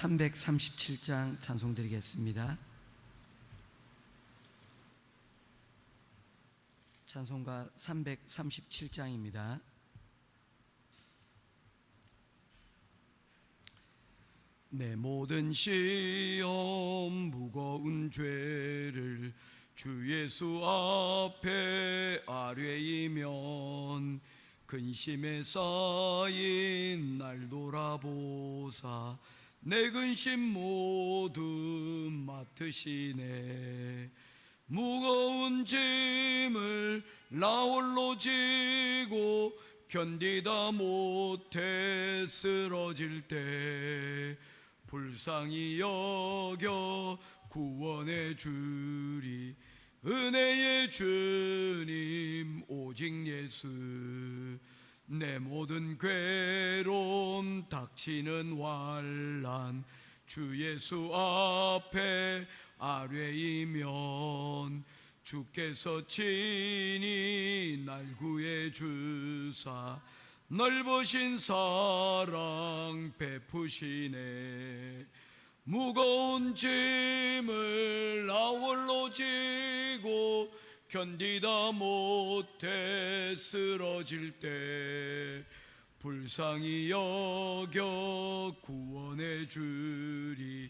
337장 찬송 드리겠습니다. 찬송가 337장입니다. 내 모든 시험 무거운 죄를 주 예수 앞에 아뢰이면 근심에 쌓인 날 돌아보사 내 근심 모두 맡으시네. 무거운 짐을 나 홀로 지고 견디다 못해 쓰러질 때 불쌍히 여겨 구원해 주리. 은혜의 주님 오직 예수 내 모든 괴로움 닥치는 환란 주 예수 앞에 아뢰이면 주께서 친히 날 구해 주사 넓으신 사랑 베푸시네. 무거운 짐을 나 홀로 지고 견디다 못해 쓰러질 때 불쌍히 여겨 구원해 주리.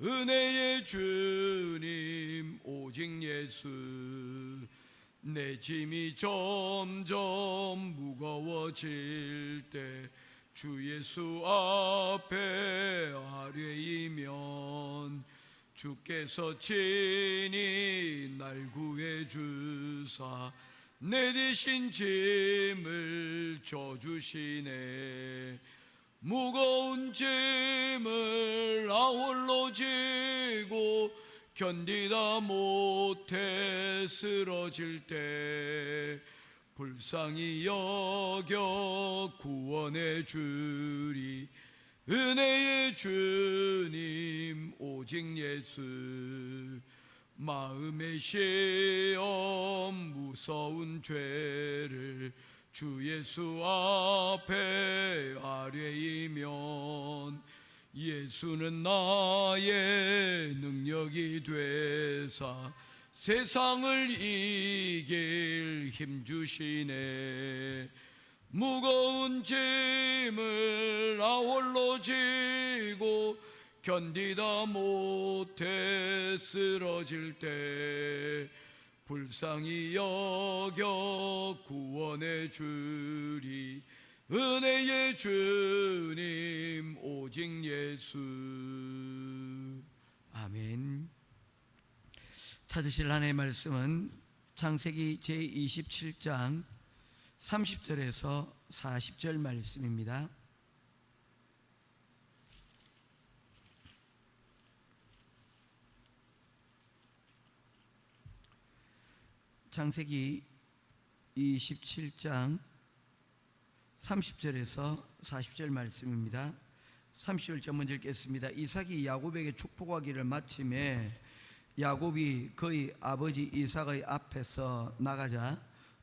은혜의 주님 오직 예수. 내 짐이 점점 무거워질 때 주 예수 앞에 아뢰이면 주께서 친히 날 구해 주사 내 대신 짐을 져주시네. 무거운 짐을 나 홀로 지고 견디다 못해 쓰러질 때 불쌍히 여겨 구원해 주리 은혜의 주님 오직 예수. 마음의 시험 무서운 죄를 주 예수 앞에 아뢰이면 예수는 나의 능력이 되사 세상을 이길 힘 주시네 무거운 짐을 나 홀로 지고 견디다 못해 쓰러질 때 불쌍히 여겨 구원해 주리 은혜의 주님 오직 예수. 아멘. 찾으실 하나님의 말씀은 창세기 제27장 30절에서 40절 말씀입니다 창세기 27장 30절에서 40절 말씀입니다. 30절 먼저 읽겠습니다. 이삭이 야곱에게 축복하기를 마침에 야곱이 그의 아버지 이삭의 앞에서 나가자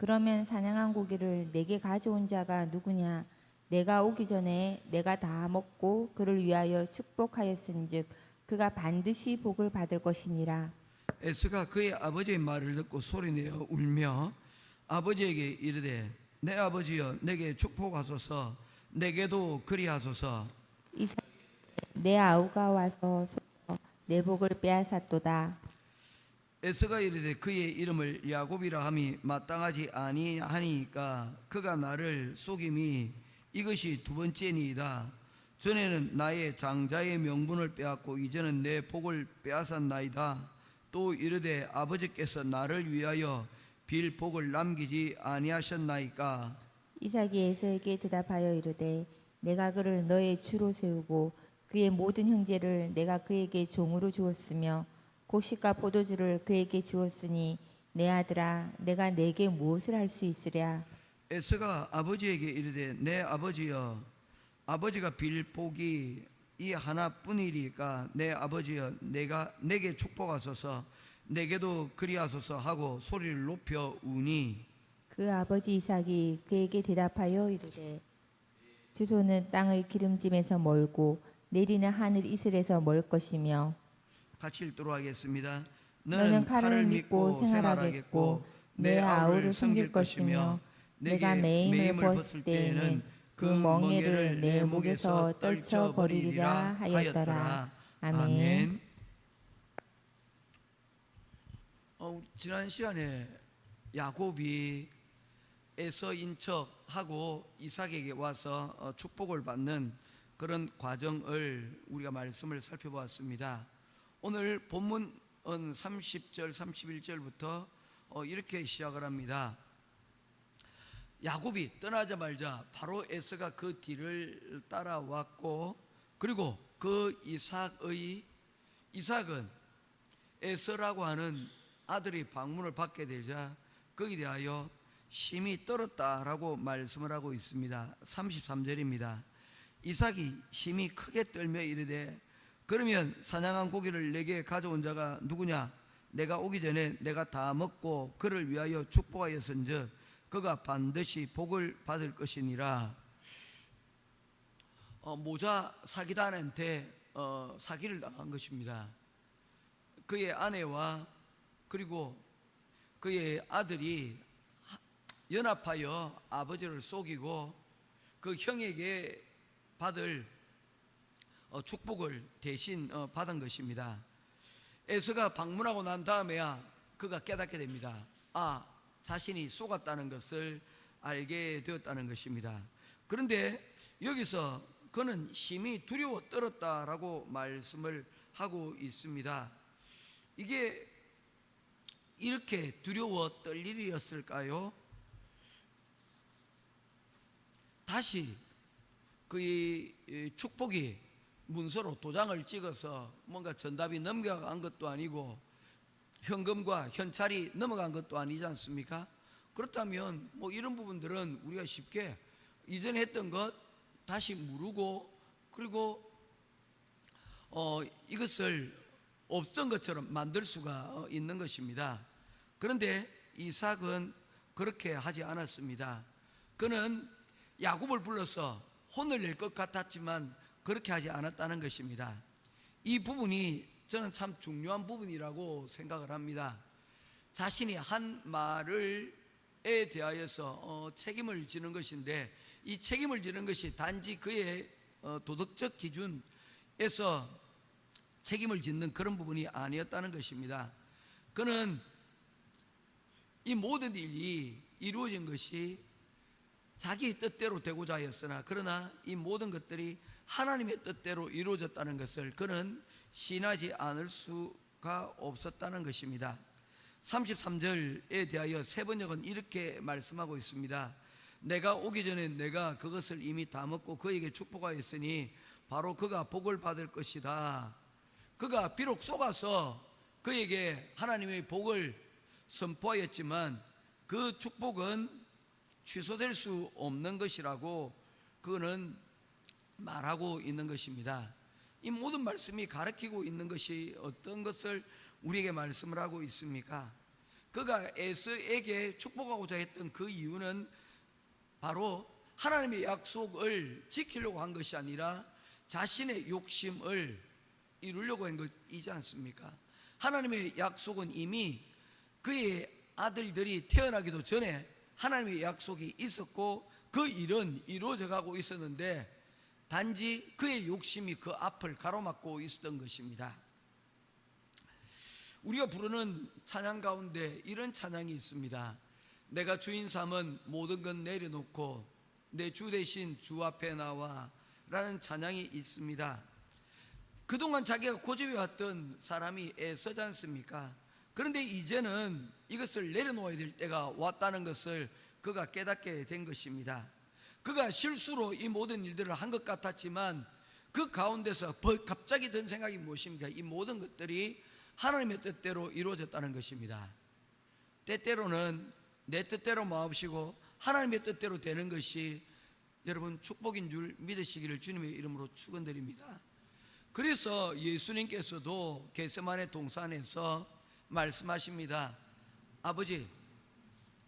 그러면 사냥한 고기를 내게 가져온 자가 누구냐? 내가 오기 전에 내가 다 먹고 그를 위하여 축복하였은즉 그가 반드시 복을 받을 것이니라. 에스가 그의 아버지의 말을 듣고 소리내어 울며 아버지에게 이르되 내 아버지여 내게 축복하소서 내게도 그리하소서. 이삭 내 아우가 와서 속여 내 복을 빼앗았도다 에스가 이르되 그의 이름을 야곱이라 함이 마땅하지 아니하니까 그가 나를 속임이 이것이 두 번째니이다. 전에는 나의 장자의 명분을 빼앗고 이제는 내 복을 빼앗았나이다. 또 이르되 아버지께서 나를 위하여 빌 복을 남기지 아니하셨나이까? 이삭이 에서에게 대답하여 이르되 내가 그를 너의 주로 세우고 그의 모든 형제를 내가 그에게 종으로 주었으며 곡식과 포도주를 그에게 주었으니 내 아들아 내가 내게 무엇을 할 수 있으랴? 에서가 아버지에게 이르되 내 아버지여 아버지가 빌 복이 이 하나뿐이리까? 내 아버지여 내가 내게 축복하소서 내게도 그리하소서 하고 소리를 높여 우니. 그 아버지 이삭이 그에게 대답하여 이르되 주소는 땅의 기름짐에서 멀고 내리는 하늘 이슬에서 멀 것이며 같이 읽도록 하겠습니다. 너는 칼을 믿고 생활하겠고 내 아우를 섬길 것이며 내가 매임을 벗을 때에는 그 멍에를 내 목에서 떨쳐 버리리라 하였더라. 아멘. 어, 지난 시간에 야곱이 에서 인 척하고 이삭에게 와서 어, 축복을 받는 그런 과정을 우리가 말씀을 살펴보았습니다. 오늘 본문은 30절, 31절부터 어, 이렇게 시작을 합니다. 야곱이 떠나자마자 바로 에서가 그 뒤를 따라왔고 그리고 그 이삭의 이삭은 에서라고 하는 아들이 방문을 받게 되자 거기에 대하여 심히 떨었다라고 말씀을 하고 있습니다. 33절입니다. 이삭이 심히 크게 떨며 이르되 그러면 사냥한 고기를 내게 가져온 자가 누구냐? 내가 오기 전에 내가 다 먹고 그를 위하여 축복하였은즉 그가 반드시 복을 받을 것이니라. 어, 모자 사기단한테 어, 사기를 당한 것입니다. 그의 아내와 그리고 그의 아들이 하- 연합하여 아버지를 속이고 그 형에게 받을 어, 축복을 대신 어, 받은 것입니다. 에서가 방문하고 난 다음에야 그가 깨닫게 됩니다. 아, 자신이 속았다는 것을 알게 되었다는 것입니다. 그런데 여기서 그는 심히 두려워 떨었다라고 말씀을 하고 있습니다. 이게 이렇게 두려워 떨 일이었을까요? 다시 이 축복이 문서로 도장을 찍어서 뭔가 전답이 넘겨간 것도 아니고 현금과 현찰이 넘어간 것도 아니지 않습니까? 그렇다면 뭐 이런 부분들은 우리가 쉽게 이전에 했던 것 다시 무르고 그리고 어, 이것을 없던 것처럼 만들 수가 어, 있는 것입니다. 그런데 이삭은 그렇게 하지 않았습니다. 그는 야곱을 불러서 혼을 낼 것 같았지만 그렇게 하지 않았다는 것입니다. 이 부분이 저는 참 중요한 부분이라고 생각을 합니다. 자신이 한 말을 에 대하여서 어, 책임을 지는 것인데 이 책임을 지는 것이 단지 그의 어, 도덕적 기준에서 책임을 짓는 그런 부분이 아니었다는 것입니다. 그는 이 모든 일이 이루어진 것이 자기 뜻대로 되고자 하였으나 그러나 이 모든 것들이 하나님의 뜻대로 이루어졌다는 것을 그는 신하지 않을 수가 없었다는 것입니다. 33절에 대하여 세 번역은 이렇게 말씀하고 있습니다. 내가 오기 전에 내가 그것을 이미 다 먹고 그에게 축복하였으니 바로 그가 복을 받을 것이다. 그가 비록 속아서 그에게 하나님의 복을 선포하였지만 그 축복은 취소될 수 없는 것이라고 그는 말하고 있는 것입니다. 이 모든 말씀이 가르치고 있는 것이 어떤 것을 우리에게 말씀을 하고 있습니까? 그가 에스에게 축복하고자 했던 그 이유는 바로 하나님의 약속을 지키려고 한 것이 아니라 자신의 욕심을 이루려고 한 것이지 않습니까? 하나님의 약속은 이미 그의 아들들이 태어나기도 전에 하나님의 약속이 있었고 그 일은 이루어져 가고 있었는데 단지 그의 욕심이 그 앞을 가로막고 있었던 것입니다. 우리가 부르는 찬양 가운데 이런 찬양이 있습니다. 내가 주인 삼은 모든 것 내려놓고 내 주 대신 주 앞에 나와 라는 찬양이 있습니다. 그동안 자기가 고집해왔던 사람이 애써지 않습니까? 그런데 이제는 이것을 내려놓아야 될 때가 왔다는 것을 그가 깨닫게 된 것입니다. 그가 실수로 이 모든 일들을 한 것 같았지만 그 가운데서 버- 갑자기 든 생각이 무엇입니까? 이 모든 것들이 하나님의 뜻대로 이루어졌다는 것입니다. 때때로는 내 뜻대로 마옵시고 하나님의 뜻대로 되는 것이 여러분 축복인 줄 믿으시기를 주님의 이름으로 축원드립니다. 그래서 예수님께서도 겟세만의 동산에서 말씀하십니다. 아버지,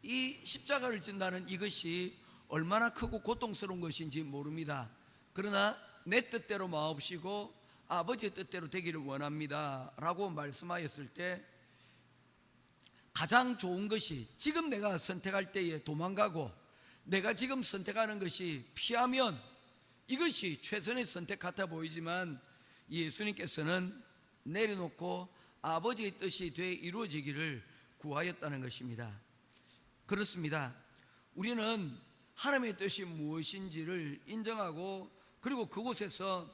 이 십자가를 진다는 이것이 얼마나 크고 고통스러운 것인지 모릅니다. 그러나 내 뜻대로 마옵시고 아버지의 뜻대로 되기를 원합니다. 라고 말씀하였을 때 가장 좋은 것이 지금 내가 선택할 때에 도망가고 내가 지금 선택하는 것이 피하면 이것이 최선의 선택 같아 보이지만 예수님께서는 내려놓고 아버지의 뜻이 돼 이루어지기를 구하였다는 것입니다. 그렇습니다. 우리는 하나님의 뜻이 무엇인지를 인정하고 그리고 그곳에서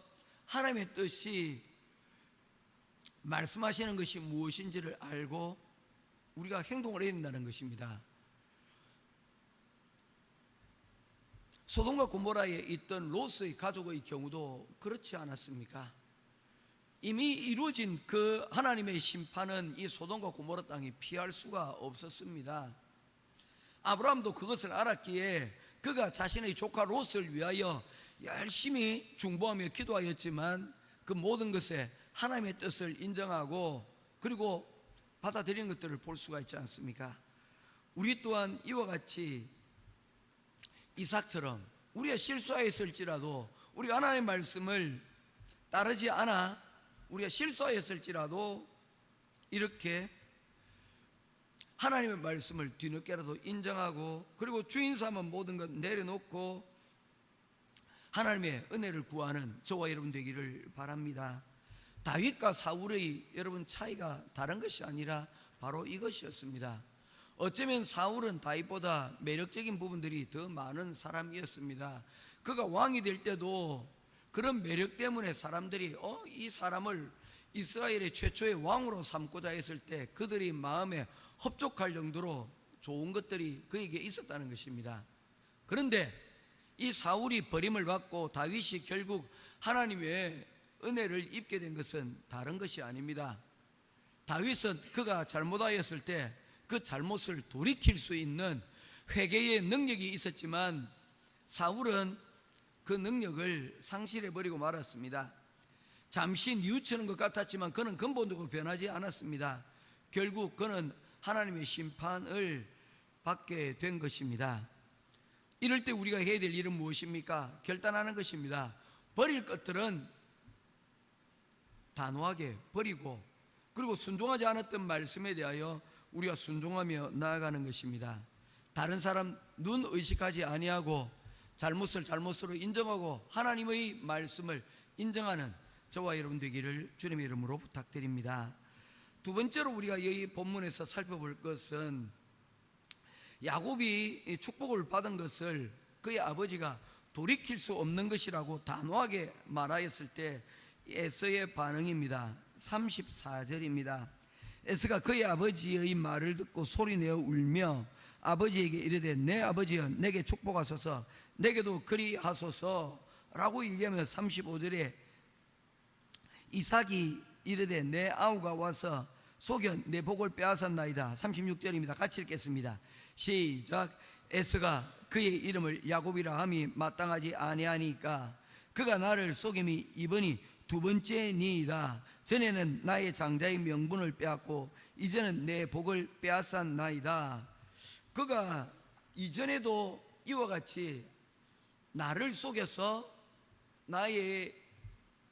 하나님의 뜻이 말씀하시는 것이 무엇인지를 알고 우리가 행동을 해야 된다는 것입니다. 소돔과 고모라에 있던 로스의 가족의 경우도 그렇지 않았습니까? 이미 이루어진 그 하나님의 심판은 이 소돔과 고모라 땅이 피할 수가 없었습니다. 아브라함도 그것을 알았기에 그가 자신의 조카 롯을 위하여 열심히 중보하며 기도하였지만 그 모든 것에 하나님의 뜻을 인정하고 그리고 받아들이는 것들을 볼 수가 있지 않습니까? 우리 또한 이와 같이 이삭처럼 우리가 실수하였을지라도 우리가 하나님의 말씀을 따르지 않아 우리가 실수하였을지라도 이렇게 하나님의 말씀을 뒤늦게라도 인정하고 그리고 주인 삼은 모든 것 내려놓고 하나님의 은혜를 구하는 저와 여러분 되기를 바랍니다. 다윗과 사울의 여러분 차이가 다른 것이 아니라 바로 이것이었습니다. 어쩌면 사울은 다윗보다 매력적인 부분들이 더 많은 사람이었습니다. 그가 왕이 될 때도 그런 매력 때문에 사람들이 어, 이 사람을 이스라엘의 최초의 왕으로 삼고자 했을 때 그들이 마음에 흡족할 정도로 좋은 것들이 그에게 있었다는 것입니다. 그런데 이 사울이 버림을 받고 다윗이 결국 하나님의 은혜를 입게 된 것은 다른 것이 아닙니다. 다윗은 그가 잘못하였을 때 그 잘못을 돌이킬 수 있는 회개의 능력이 있었지만 사울은 그 능력을 상실해 버리고 말았습니다. 잠시 뉘우치는 것 같았지만 그는 근본적으로 변하지 않았습니다. 결국 그는 하나님의 심판을 받게 된 것입니다. 이럴 때 우리가 해야 될 일은 무엇입니까? 결단하는 것입니다. 버릴 것들은 단호하게 버리고 그리고 순종하지 않았던 말씀에 대하여 우리가 순종하며 나아가는 것입니다. 다른 사람 눈 의식하지 아니하고 잘못을 잘못으로 인정하고 하나님의 말씀을 인정하는 저와 여러분 되기를 주님의 이름으로 부탁드립니다. 두 번째로 우리가 이 본문에서 살펴볼 것은 야곱이 이 축복을 받은 것을 그의 아버지가 돌이킬 수 없는 것이라고 단호하게 말하였을 때 에서의 반응입니다. 34절입니다. 에서가 그의 아버지의 말을 듣고 소리내어 울며 아버지에게 이르되 내 아버지여 내게 축복하소서 내게도 그리하소서라고 얘기하며 35절에 이삭이 이르되 내 아우가 와서 속여 내 복을 빼앗았나이다. 36절입니다. 같이 읽겠습니다. 시작. 에스가 그의 이름을 야곱이라 함이 마땅하지 아니하니까 그가 나를 속임이 이번이 두 번째니이다. 전에는 나의 장자의 명분을 빼앗고 이제는 내 복을 빼앗았나이다. 그가 이전에도 이와 같이 나를 속여서 나의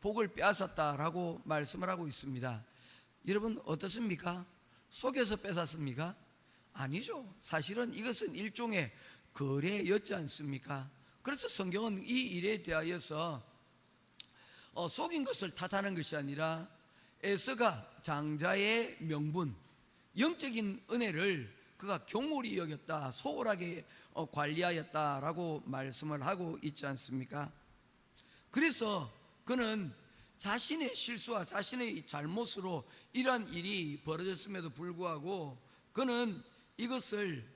복을 빼앗았다라고 말씀을 하고 있습니다. 여러분 어떻습니까? 속여서 뺏었습니까? 아니죠. 사실은 이것은 일종의 거래였지 않습니까? 그래서 성경은 이 일에 대하여서 어, 속인 것을 탓하는 것이 아니라 에서가 장자의 명분, 영적인 은혜를 그가 경홀히 여겼다, 소홀하게 어, 관리하였다라고 말씀을 하고 있지 않습니까? 그래서 그는 자신의 실수와 자신의 잘못으로 이러한 일이 벌어졌음에도 불구하고 그는 이것을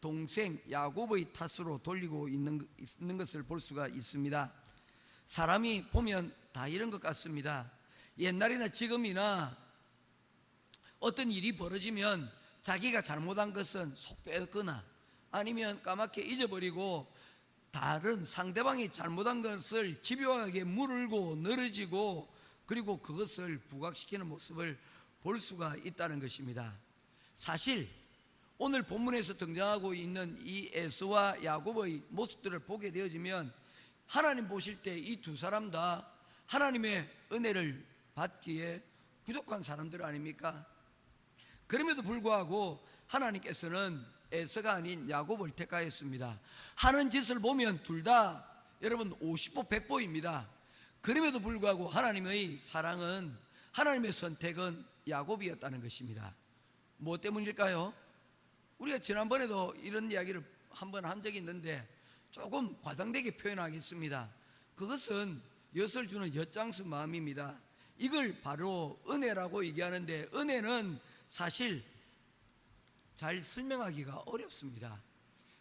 동생 야곱의 탓으로 돌리고 있는, 있는 것을 볼 수가 있습니다. 사람이 보면 다 이런 것 같습니다. 옛날이나 지금이나 어떤 일이 벌어지면 자기가 잘못한 것은 속 빼거나 아니면 까맣게 잊어버리고 다른 상대방이 잘못한 것을 집요하게 물을고 늘어지고 그리고 그것을 부각시키는 모습을 볼 수가 있다는 것입니다. 사실 오늘 본문에서 등장하고 있는 이 에스와 야곱의 모습들을 보게 되어지면 하나님 보실 때 이 두 사람 다 하나님의 은혜를 받기에 부족한 사람들 아닙니까? 그럼에도 불구하고 하나님께서는 에서가 아닌 야곱을 택하였습니다. 하는 짓을 보면 둘 다 여러분 50보 100보입니다. 그럼에도 불구하고 하나님의 사랑은 하나님의 선택은 야곱이었다는 것입니다. 뭐 때문일까요? 우리가 지난번에도 이런 이야기를 한 번 한 적이 있는데 조금 과장되게 표현하겠습니다. 그것은 엿을 주는 엿장수 마음입니다. 이걸 바로 은혜라고 얘기하는데 은혜는 사실 잘 설명하기가 어렵습니다.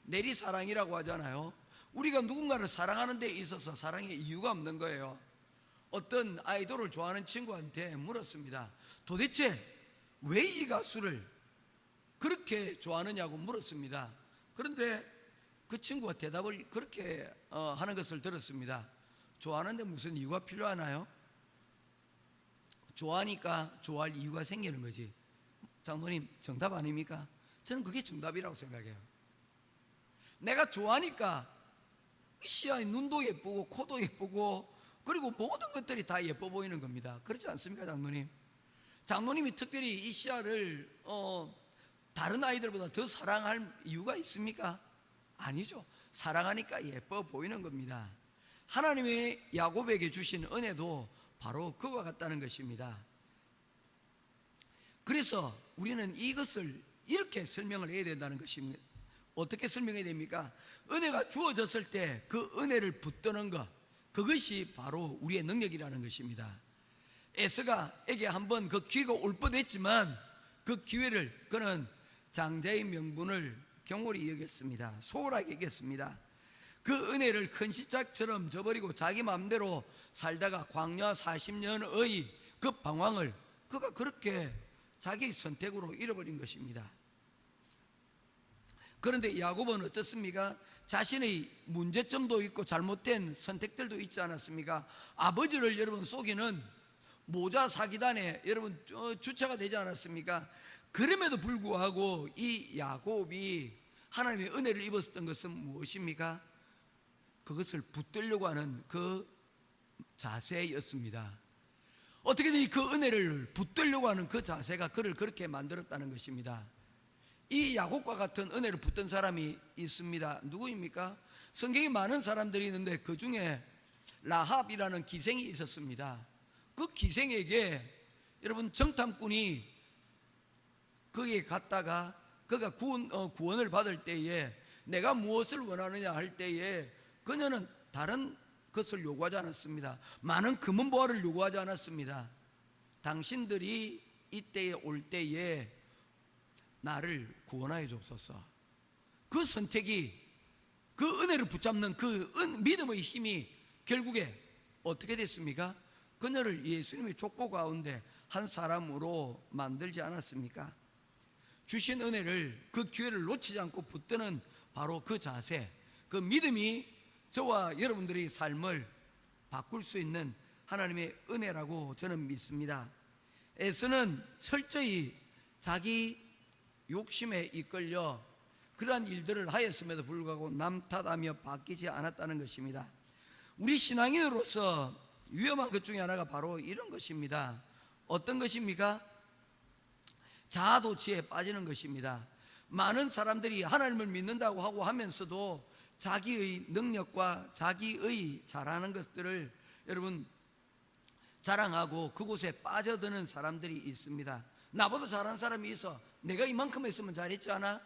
내리사랑이라고 하잖아요. 우리가 누군가를 사랑하는 데 있어서 사랑의 이유가 없는 거예요. 어떤 아이돌을 좋아하는 친구한테 물었습니다. 도대체 왜 이 가수를 그렇게 좋아하느냐고 물었습니다. 그런데 그 친구가 대답을 그렇게 어, 하는 것을 들었습니다. 좋아하는데 무슨 이유가 필요하나요? 좋아하니까 좋아할 이유가 생기는 거지. 장로님 정답 아닙니까? 저는 그게 정답이라고 생각해요. 내가 좋아하니까 시야의 눈도 예쁘고 코도 예쁘고 그리고 모든 것들이 다 예뻐 보이는 겁니다. 그렇지 않습니까, 장로님? 장로님이 특별히 이 시야를 어, 다른 아이들보다 더 사랑할 이유가 있습니까? 아니죠. 사랑하니까 예뻐 보이는 겁니다. 하나님의 야곱에게 주신 은혜도 바로 그와 같다는 것입니다. 그래서 우리는 이것을 이렇게 설명을 해야 된다는 것입니다. 어떻게 설명해야 됩니까? 은혜가 주어졌을 때 그 은혜를 붙드는 것, 그것이 바로 우리의 능력이라는 것입니다. 에스가에게 한번 그 기회가 올 뻔했지만 그 기회를 그는 장자의 명분을 경홀히 여겼습니다. 소홀하게 여겼습니다. 그 은혜를 큰 시작처럼 저버리고 자기 마음대로 살다가 광야 40년의 그 방황을 그가 그렇게 자기 선택으로 잃어버린 것입니다. 그런데 야곱은 어떻습니까? 자신의 문제점도 있고 잘못된 선택들도 있지 않았습니까? 아버지를 여러분 속이는 모자 사기단에 여러분 어, 주체가 되지 않았습니까? 그럼에도 불구하고 이 야곱이 하나님의 은혜를 입었던 것은 무엇입니까? 그것을 붙들려고 하는 그 자세였습니다. 어떻게든 그 은혜를 붙들려고 하는 그 자세가 그를 그렇게 만들었다는 것입니다. 이 야곱과 같은 은혜를 붙든 사람이 있습니다. 누구입니까? 성경에 많은 사람들이 있는데 그 중에 라합이라는 기생이 있었습니다. 그 기생에게 여러분 정탐꾼이 거기에 갔다가 그가 구원, 어, 구원을 받을 때에 내가 무엇을 원하느냐 할 때에 그녀는 다른 것을 요구하지 않았습니다. 많은 금은 보화를 요구하지 않았습니다. 당신들이 이때에 올 때에 나를 구원하여 줍소서. 그 선택이 그 은혜를 붙잡는 그 은, 믿음의 힘이 결국에 어떻게 됐습니까? 그녀를 예수님의 족보 가운데 한 사람으로 만들지 않았습니까? 주신 은혜를 그 기회를 놓치지 않고 붙드는 바로 그 자세, 그 믿음이 저와 여러분들의 삶을 바꿀 수 있는 하나님의 은혜라고 저는 믿습니다. 에스는 철저히 자기 욕심에 이끌려 그러한 일들을 하였음에도 불구하고 남 탓하며 바뀌지 않았다는 것입니다. 우리 신앙인으로서 위험한 것 중에 하나가 바로 이런 것입니다. 어떤 것입니까? 자아도취에 빠지는 것입니다. 많은 사람들이 하나님을 믿는다고 하고 하면서도 자기의 능력과 자기의 잘하는 것들을 여러분 자랑하고 그곳에 빠져드는 사람들이 있습니다. 나보다 잘하는 사람이 있어. 내가 이만큼 했으면 잘했지 않아?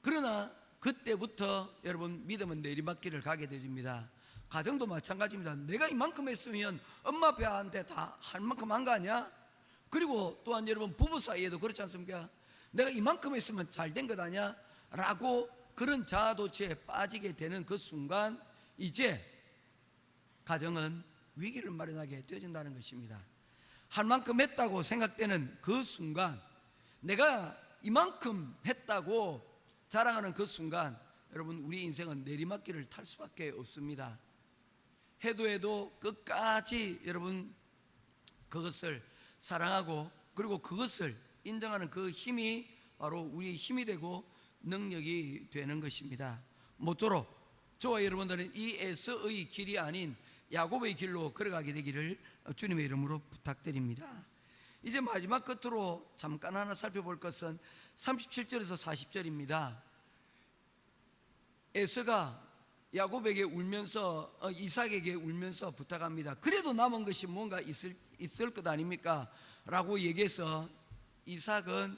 그러나 그때부터 여러분 믿음은 내리막길을 가게 되집니다. 가정도 마찬가지입니다. 내가 이만큼 했으면 엄마 아빠한테 다 할 만큼 한 거 아니야? 그리고 또한 여러분 부부 사이에도 그렇지 않습니까? 내가 이만큼 했으면 잘 된 것 아니야? 라고 그런 자아도취에 빠지게 되는 그 순간 이제 가정은 위기를 마련하게 되어진다는 것입니다. 할 만큼 했다고 생각되는 그 순간 내가 이만큼 했다고 자랑하는 그 순간 여러분 우리 인생은 내리막길을 탈 수밖에 없습니다. 해도 해도 끝까지 여러분 그것을 사랑하고 그리고 그것을 인정하는 그 힘이 바로 우리의 힘이 되고 능력이 되는 것입니다. 모쪼록 저와 여러분들은 이 에서의 길이 아닌 야곱의 길로 걸어가게 되기를 주님의 이름으로 부탁드립니다. 이제 마지막 끝으로 잠깐 하나 살펴볼 것은 37절에서 40절입니다. 에서가 야곱에게 울면서 어, 이삭에게 울면서 부탁합니다. 그래도 남은 것이 뭔가 있을 있을 것 아닙니까? 라고 얘기해서 이삭은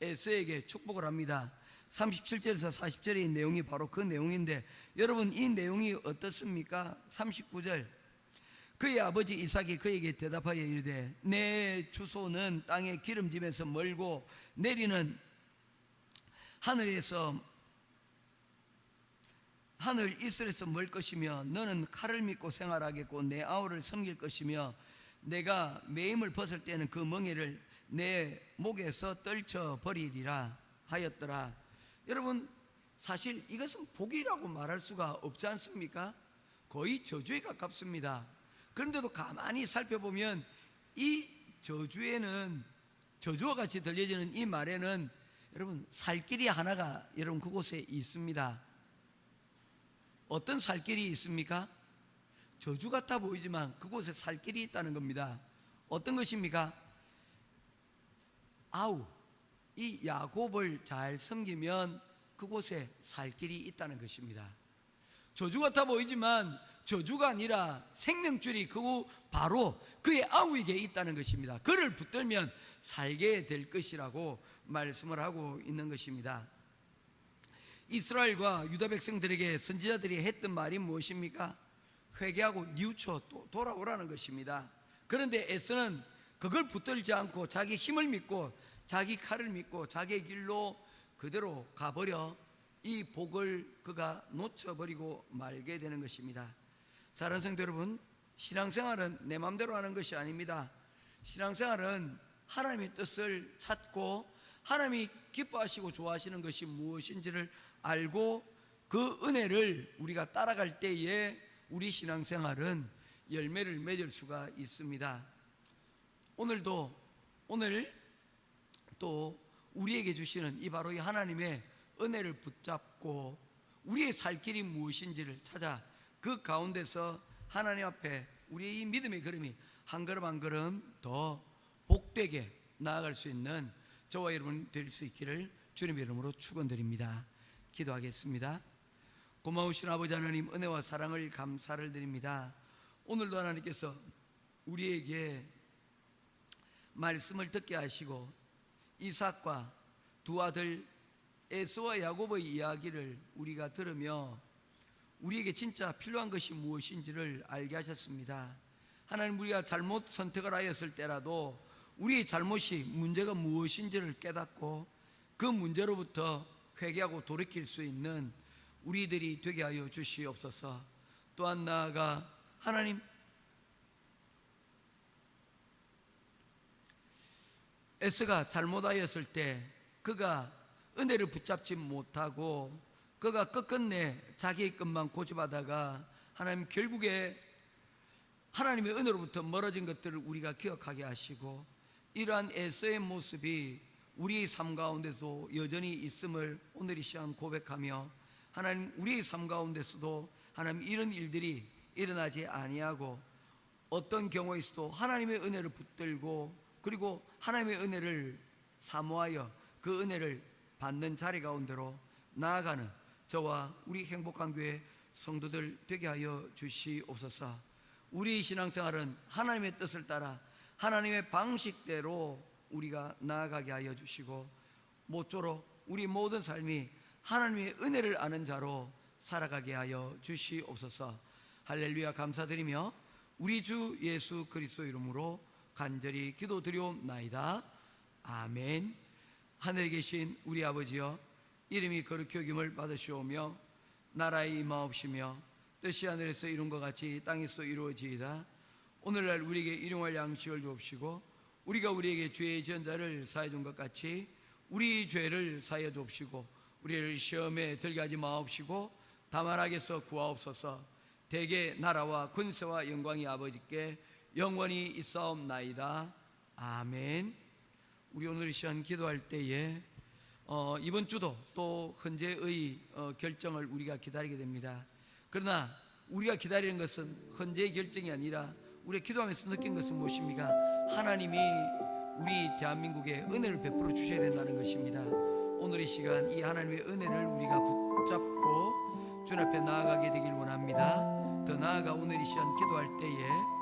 에서에게 축복을 합니다. 37절에서 40절의 내용이 바로 그 내용인데 여러분 이 내용이 어떻습니까? 39절 그의 아버지 이삭이 그에게 대답하여 이르되 내 주소는 땅의 기름짐에서 멀고 내리는 하늘에서 하늘 이슬에서 멀 것이며 너는 칼을 믿고 생활하겠고 내 아우를 섬길 것이며 내가 매임을 벗을 때는 그 멍에를 내 목에서 떨쳐 버리리라 하였더라. 여러분 사실 이것은 복이라고 말할 수가 없지 않습니까? 거의 저주에 가깝습니다. 그런데도 가만히 살펴보면 이 저주에는 저주와 같이 들려지는 이 말에는 여러분 살 길이 하나가 여러분 그곳에 있습니다. 어떤 살 길이 있습니까? 저주 같아 보이지만 그곳에 살 길이 있다는 겁니다. 어떤 것입니까? 아우 이 야곱을 잘 섬기면 그곳에 살 길이 있다는 것입니다. 저주 같아 보이지만 저주가 아니라 생명줄이 그 바로 그의 아우에게 있다는 것입니다. 그를 붙들면 살게 될 것이라고 말씀을 하고 있는 것입니다. 이스라엘과 유다 백성들에게 선지자들이 했던 말이 무엇입니까? 회개하고 뉘우쳐 또 돌아오라는 것입니다. 그런데 에스는 그걸 붙들지 않고 자기 힘을 믿고 자기 칼을 믿고 자기의 길로 그대로 가버려 이 복을 그가 놓쳐버리고 말게 되는 것입니다. 사랑하는 성도 여러분, 신앙생활은 내 마음대로 하는 것이 아닙니다. 신앙생활은 하나님의 뜻을 찾고 하나님이 기뻐하시고 좋아하시는 것이 무엇인지를 알고 그 은혜를 우리가 따라갈 때에 우리 신앙생활은 열매를 맺을 수가 있습니다. 오늘도 오늘 또 우리에게 주시는 이 바로 이 하나님의 은혜를 붙잡고 우리의 살 길이 무엇인지를 찾아 그 가운데서 하나님 앞에 우리의 이 믿음의 걸음이 한 걸음 한 걸음 더 복되게 나아갈 수 있는 저와 여러분 될 수 있기를 주님의 이름으로 축원드립니다. 기도하겠습니다. 고마우신 아버지 하나님 은혜와 사랑을 감사를 드립니다. 오늘도 하나님께서 우리에게 말씀을 듣게 하시고 이삭과 두 아들 에스와 야곱의 이야기를 우리가 들으며 우리에게 진짜 필요한 것이 무엇인지를 알게 하셨습니다. 하나님 우리가 잘못 선택을 하였을 때라도 우리의 잘못이 문제가 무엇인지를 깨닫고 그 문제로부터 회개하고 돌이킬 수 있는 우리들이 되게 하여 주시옵소서. 또한 나아가 하나님 에스가 잘못하였을 때 그가 은혜를 붙잡지 못하고 그가 끝끝내 자기의 것만 고집하다가 하나님 결국에 하나님의 은혜로부터 멀어진 것들을 우리가 기억하게 하시고 이러한 에서의 모습이 우리의 삶 가운데서 여전히 있음을 오늘 이 시간 고백하며 하나님 우리의 삶 가운데서도 하나님 이런 일들이 일어나지 아니하고 어떤 경우에서도 하나님의 은혜를 붙들고 그리고 하나님의 은혜를 사모하여 그 은혜를 받는 자리 가운데로 나아가는 저와 우리 행복한 교회 성도들 되게 하여 주시옵소서. 우리 신앙생활은 하나님의 뜻을 따라 하나님의 방식대로 우리가 나아가게 하여 주시고 모쪼록 우리 모든 삶이 하나님의 은혜를 아는 자로 살아가게 하여 주시옵소서. 할렐루야 감사드리며 우리 주 예수 그리스도 이름으로 간절히 기도드리옵나이다. 아멘. 하늘에 계신 우리 아버지여 이름이 거룩히 여김을 받으시오며 나라의 임하옵시며 뜻이 하늘에서 이룬 것 같이 땅에서 이루어지이다. 오늘날 우리에게 일용할 양식을 주옵시고 우리가 우리에게 죄의 전자를 사해 준 것 같이 우리 죄를 사해 주옵시고 우리를 시험에 들게 하지 마옵시고 다만 악에서 구하옵소서 대개 나라와 군세와 영광이 아버지께 영원히 있사옵나이다 아멘 우리 오늘 이 시간 기도할 때에 어, 이번 주도 또 헌재의 어, 결정을 우리가 기다리게 됩니다. 그러나 우리가 기다리는 것은 헌재의 결정이 아니라 우리가 기도하면서 느낀 것은 무엇입니까? 하나님이 우리 대한민국에 은혜를 베풀어 주셔야 된다는 것입니다. 오늘 이 시간 이 하나님의 은혜를 우리가 붙잡고 주님 앞에 나아가게 되길 원합니다. 더 나아가 오늘 이 시간 기도할 때에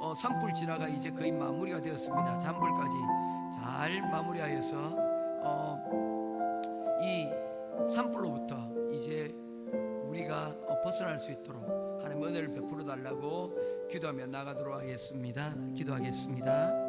어, 산불 지나가 이제 거의 마무리가 되었습니다. 잔불까지 잘 마무리하여서 어, 이 산불로부터 이제 우리가 어, 벗어날 수 있도록 하나님 은혜를 베풀어 달라고 기도하며 나가도록 하겠습니다. 기도하겠습니다.